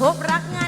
พบรักงาน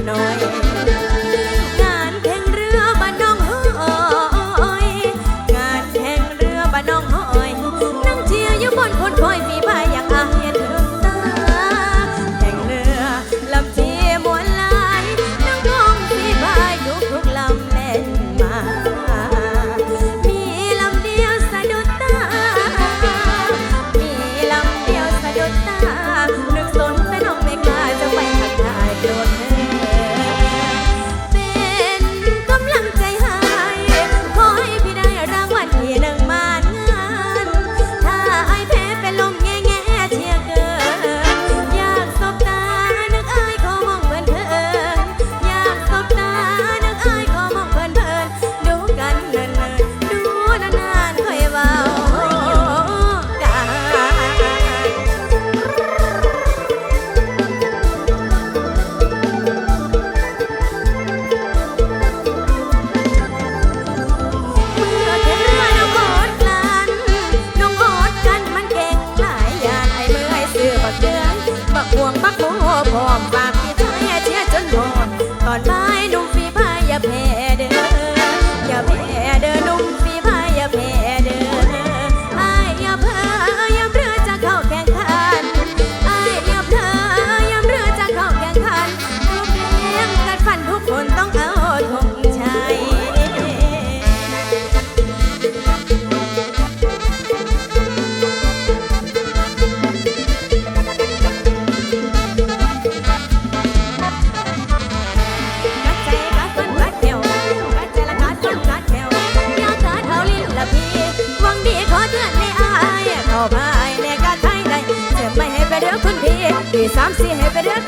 nunca no es. ปีสามสี่ให้ไปเรื่อย